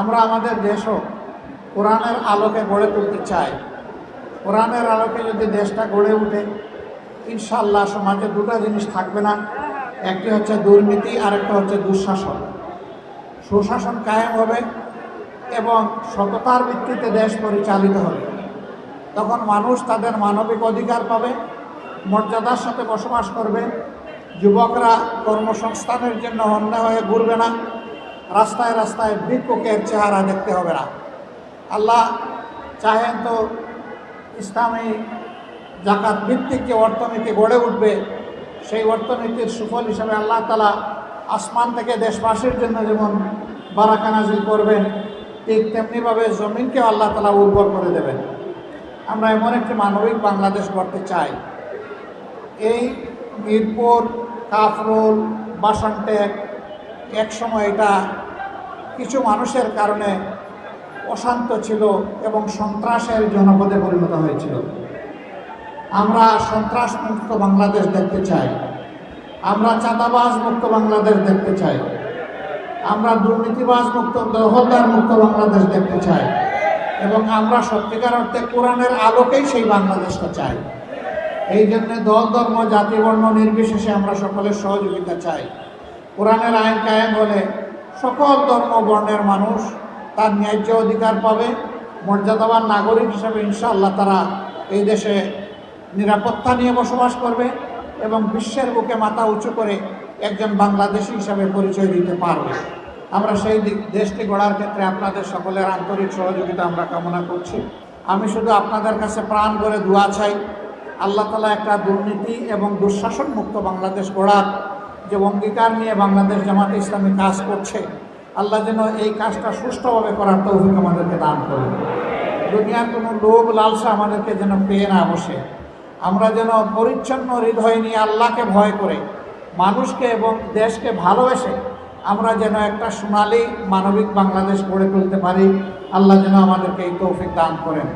আমরা আমাদের দেশও কোরআনের আলোকে গড়ে তুলতে চাই। কোরআনের আলোকে যদি দেশটা গড়ে উঠে ইনশাল্লাহ সমাজে দুটো জিনিস থাকবে না। একটি হচ্ছে দুর্নীতি আর একটা হচ্ছে দুঃশাসন। সুশাসন কায়েম হবে এবং সততার ভিত্তিতে দেশ পরিচালিত হবে। তখন মানুষ তাদের মানবিক অধিকার পাবে, মর্যাদার সাথে বসবাস করবে। যুবকরা কর্মসংস্থানের জন্য অন্যায় হয়ে ঘুরবে না। রাস্তায় রাস্তায় ভিক্ষুকের চেহারা দেখতে হবে না। আল্লাহ চাহেন তো ইসলামী জাকাত ভিত্তিক যে অর্থনীতি গড়ে উঠবে। সেই অর্থনীতির সুফল হিসাবে আল্লাহ তালা আসমান থেকে দেশবাসীর জন্য যেমন বারাকা নাজিল করবেন, ঠিক তেমনিভাবে জমিনকে আল্লাহ তালা উর্বর করে দেবেন। আমরা এমন একটি মানবিক বাংলাদেশ গড়তে চাই। এই মিরপুর, কাফরুল, বাসনটেক একসময় এটা কিছু মানুষের কারণে অশান্ত ছিল এবং সন্ত্রাসের জনপদে পরিণত হয়েছিল। আমরা সন্ত্রাস মুক্ত বাংলাদেশ দেখতে চাই। আমরা চাঁদাবাজ মুক্ত বাংলাদেশ দেখতে চাই। আমরা দুর্নীতিবাজ মুক্ত দখলদার মুক্ত বাংলাদেশ দেখতে চাই। এবং আমরা সত্যিকার অর্থে কোরআনের আলোকেই সেই বাংলাদেশটা চাই। এই জন্য দল, ধর্ম, জাতি, বর্ণ নির্বিশেষে আমরা সকলের সহযোগিতা চাই। কোরআনের আইন কায়েম হলে সকল ধর্ম বর্ণের মানুষ তার ন্যায্য অধিকার পাবে। মর্যাদাবান নাগরিক হিসাবে ইনশাআল্লাহ তারা এই দেশে নিরাপত্তা নিয়ে বসবাস করবে এবং বিশ্বের বুকে মাথা উঁচু করে একজন বাংলাদেশি হিসাবে পরিচয় দিতে পারবে। আমরা সেই দিক, দেশটি গড়ার ক্ষেত্রে আপনাদের সকলের আন্তরিক সহযোগিতা আমরা কামনা করছি। আমি শুধু আপনাদের কাছে প্রাণ করে দোয়া চাই। আল্লাহ তালা একটা দুর্নীতি এবং দুঃশাসন মুক্ত বাংলাদেশ গড়ার যে অঙ্গীকার নিয়ে বাংলাদেশ জামাত ইসলামী কাজ করছে, আল্লাহ যেন এই কাজটা সুষ্ঠুভাবে করার তৌফিক আমাদেরকে দান করে দুনিয়ার কোনো লোভ লালসা আমাদেরকে যেন পেয়ে না বসে। আমরা যেন পরিচ্ছন্ন হৃদয় নিয়ে আল্লাহকে ভয় করে, মানুষকে এবং দেশকে ভালোবেসে আমরা যেন একটা সোনালি মানবিক বাংলাদেশ গড়ে তুলতে পারি। আল্লাহ যেন আমাদেরকে এই তৌফিক দান করেন।